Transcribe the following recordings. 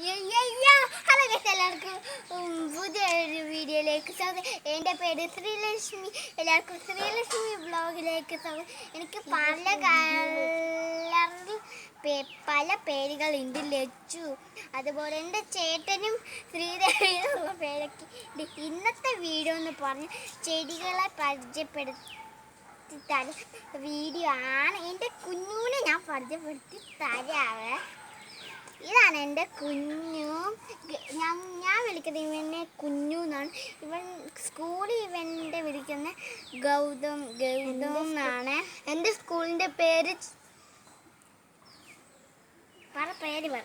Hello guys എല്ലാവർക്കും പുതിയൊരു വീഡിയോയിലേക്ക് സ്വാഗതം. എന്റെ പേര് ശ്രീലക്ഷ്മി എല്ലാവർക്കും ശ്രീലക്ഷ്മി ബ്ലോഗിലേക്ക് സ്വാഗതം. എനിക്ക് പല കളറിൽ പല പല പേരുകളുണ്ട് ലച്ചു. അതുപോലെ എന്റെ ചേട്ടനും ശ്രീദേവിയുള്ള പേരൊക്കെ ഉണ്ട്. ഇന്നത്തെ വീഡിയോ എന്ന് പറഞ്ഞ് ചെടികളെ പരിചയപ്പെടുത്തി തരാം വീഡിയോ ആണ്. എന്റെ കുഞ്ഞുങ്ങളെ ഞാൻ പരിചയപ്പെടുത്തി തരാവേ. ഇതാണ് എന്റെ കുഞ്ഞു. ഞാൻ ഞാൻ വിളിക്കുന്നത് ഇവനെ കുഞ്ഞു എന്നാണ്. ഇവൻ സ്കൂളിൽ ഇവന്റെ വിളിക്കുന്ന ഗൗതം ഗൗതം എന്നാണ്. എന്റെ സ്കൂളിന്റെ പേര് പറ പേര് പറ.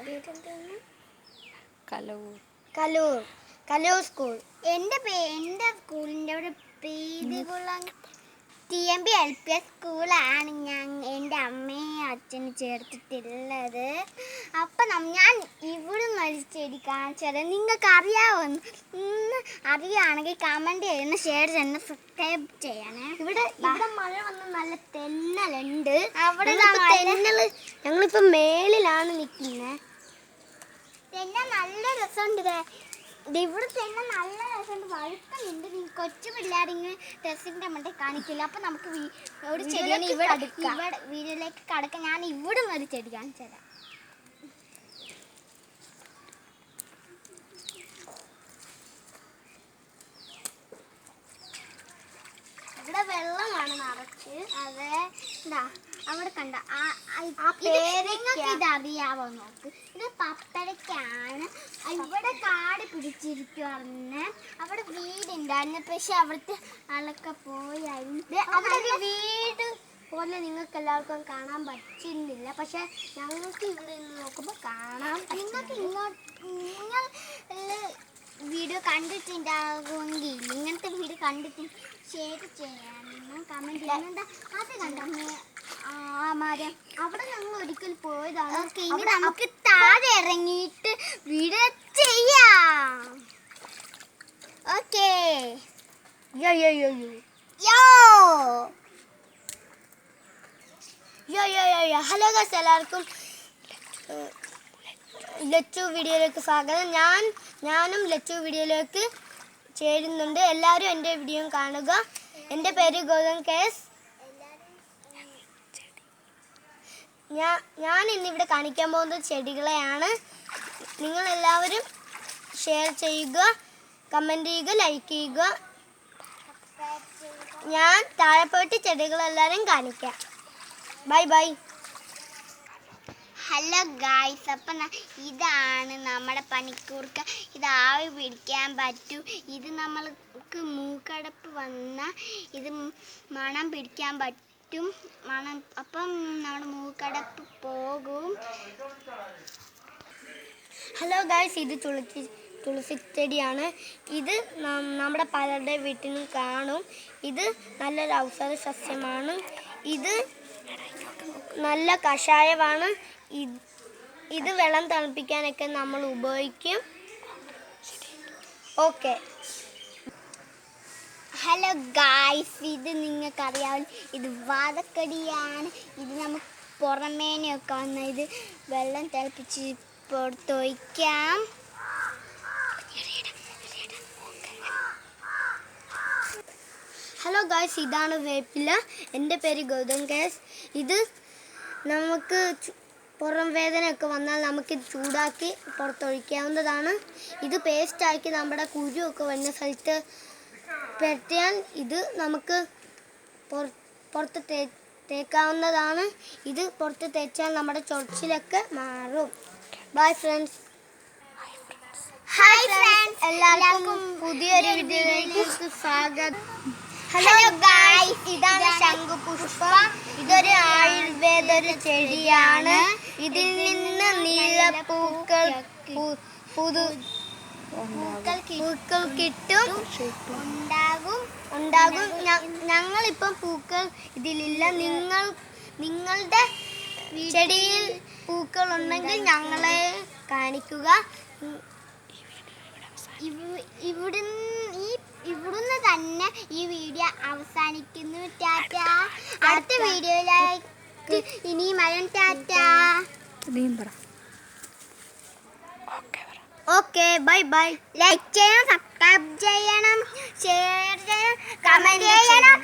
കലവൂർ. കലൂർ. കലൂർ സ്കൂൾ. എന്റെ പേ എന്റെ സ്കൂളിന്റെ ഒരു Preethikulam T M B L P S സ്കൂളാണ് ഞാൻ എന്റെ അമ്മയും അച്ഛനും ചേർത്തിട്ടുള്ളത്. അപ്പം ഞാൻ ഇവിടെ ഒരു ചെടി കാണിച്ചത് നിങ്ങൾക്ക് അറിയാവുന്ന അറിയുകയാണെങ്കിൽ കമന്റ് ചെയ്യുന്ന ഷെയർ ചെയ്യുന്ന സബ്സ്ക്രൈബ് ചെയ്യണേ. ഇവിടെ ഇവിടെ മഴ വന്ന് നല്ല തെന്നലുണ്ട്. അവിടെ തെന്നൽ ഞങ്ങളിപ്പോൾ മേളിലാണ് നിൽക്കുന്നത് തെന്ന നല്ല രസമുണ്ട് ഇവിടെ തന്നെ നല്ല രസമുണ്ട്. വഴുക്കുന്നുണ്ട് നിങ്ങൾക്ക് കൊച്ചു പിള്ളേരിങ്ങനെ ഡ്രസ്സിന്റെ മണ്ടേ കാണിക്കില്ല. അപ്പം നമുക്ക് ഒരു ചെടിയാണ് ഇവിടെ ഇവിടെ വീടിലേക്ക് കടക്കാൻ ഞാൻ ഇവിടെ നിന്ന് ഒരു ചെടി കാണിച്ചു തരാം ഇവിടെ വെള്ളമാണ് നിറച്ച്. അതെ. എന്താ അവിടെ കണ്ട? ആ നിങ്ങൾക്ക് ഇത് അറിയാവോ നോക്ക്? ഇത് പപ്പടക്കാണ് ഇവിടെ കാട് പിടിച്ചിരിക്കുവാണ് അവിടെ വീടുണ്ടായിരുന്നു പക്ഷെ അവിടുത്തെ ആളൊക്കെ പോയായിരുന്നു. അവിടെ ഒരു വീട് പോലെ നിങ്ങൾക്ക് എല്ലാവർക്കും കാണാൻ പറ്റുന്നില്ല. പക്ഷെ ഞങ്ങൾക്ക് ഇവിടെ നിന്ന് നോക്കുമ്പോൾ കാണാം നിങ്ങൾക്ക് ഇങ്ങോട്ട് നിങ്ങൾ വീഡിയോ കണ്ടിട്ടുണ്ടാകുമെങ്കിൽ ഇങ്ങനത്തെ വീഡിയോ കണ്ടിട്ട് ഷെയർ ചെയ്യാനും കമന്റ് ചെയ്യാനും. എന്താ? അത് കണ്ടോ? ആ മരം അവിടെ ഞങ്ങൾ ഒരിക്കൽ പോയതാണ്. ഇനി നമുക്ക് താഴെ ഇറങ്ങിയിട്ട് വീഡിയോ ചെയ്യാം. ഓക്കേ. യോ യോ യോ യോ യോ. യോ യോ യോ യോ ഹലോ ഗസ് എല്ലാവർക്കും ലച്ചു വീഡിയോയിലേക്ക് സ്വാഗതം. ഞാൻ ഞാനും ലച്ചു വീഡിയോയിലേക്ക് ചേരുന്നുണ്ട്. എല്ലാവരും എന്റെ വീഡിയോ കാണുക. എന്റെ പേര് ഗൗതം കേസ് ഞാൻ ഞാൻ ഇന്നിവിടെ കാണിക്കാൻ പോകുന്നത് ചെടികളെയാണ്. നിങ്ങളെല്ലാവരും ഷെയർ ചെയ്യുക കമന്റ് ചെയ്യുക ലൈക്ക് ചെയ്യുക. ഞാൻ താഴെ പോയിട്ട് ചെടികളെല്ലാവരും കാണിക്കാം. ബൈ ബൈ ഹലോ ഗായ്സ് അപ്പം ഇതാണ് നമ്മുടെ പനിക്കൂർക്ക ഇത് ആവി പിടിക്കാൻ പറ്റൂ. ഇത് നമ്മൾക്ക് മൂക്കടപ്പ് വന്ന ഇത് മണം പിടിക്കാൻ പറ്റും. മണം അപ്പം നമ്മുടെ മൂക്കടപ്പ് പോകും. ഹലോ ഗായ്സ് ഇത് തുളസി തുളസി ചെടിയാണ്. ഇത് നമ്മുടെ പലരുടെ വീട്ടിലും കാണും. ഇത് നല്ലൊരു ഔഷധ സസ്യമാണ്. ഇത് നല്ല കഷായമാണ്. ഇത് വെള്ളം തണുപ്പിക്കാനൊക്കെ നമ്മൾ ഉപയോഗിക്കും. ഓക്കെ. ഹലോ ഗായ്സ് ഇത് നിങ്ങൾക്കറിയാവും ഇത് വാതക്കടിയാണ്. ഇത് നമുക്ക് പുറമേനെയൊക്കെ വന്ന ഇത് വെള്ളം തിളപ്പിച്ച് പുറത്തൊഴിക്കാം ഹലോ ഗായ്സ് ഇതാണ് വേപ്പില. എന്റെ പേര് ഗൗതം ഗാസ് ഇത് നമുക്ക് പുറം വേദനയൊക്കെ വന്നാൽ നമുക്കിത് ചൂടാക്കി പുറത്തൊഴിക്കാവുന്നതാണ്. ഇത് പേസ്റ്റാക്കി നമ്മുടെ കുരുവൊക്കെ വരുന്ന സ്ഥലത്ത് പെരട്ടിയാൽ ഇത് നമുക്ക് പുറ- പുറത്ത് തേ തേക്കാവുന്നതാണ്. ഇത് പുറത്ത് തേച്ചാൽ നമ്മുടെ ചൊറിച്ചിലൊക്കെ മാറും. ബൈ ഫ്രണ്ട്സ് ഹായ് ഫ്രണ്ട്സ് എല്ലാവർക്കും പുതിയൊരു വീഡിയോയിലേക്ക് സ്വാഗതം. ഹലോ ഗായ്സ് ഇതാണ് ശംഖുപുഷ്പം. ഇതൊരു ഒരു ചെടിയാണ്. ഇതിൽ നിന്ന് നീലപ്പൂക്കൾ പുതു പൂക്കൾ കിട്ടും. ഉണ്ടാകും. ഉണ്ടാകും. ഞങ്ങളിപ്പം പൂക്കൾ ഇതിലില്ല. നിങ്ങൾ നിങ്ങളുടെ ചെടിയിൽ പൂക്കൾ ഉണ്ടെങ്കിൽ ഞങ്ങളെ കാണിക്കുക. ഇവ- ഇവിടുന്ന് ഈ ഇവിടുന്ന് തന്നെ ഈ വീഡിയോ അവസാനിക്കുന്നു. ടാറ്റ. അടുത്ത വീഡിയോയിലേക്ക് ഇനിയും മരം ടാറ്റ. നീ പറ. Okay okay bye bye. Like ചെയ്യണം സബ്സ്ക്രൈബ് ചെയ്യണം ഷെയർ ചെയ്യണം കമന്റ് ചെയ്യണം.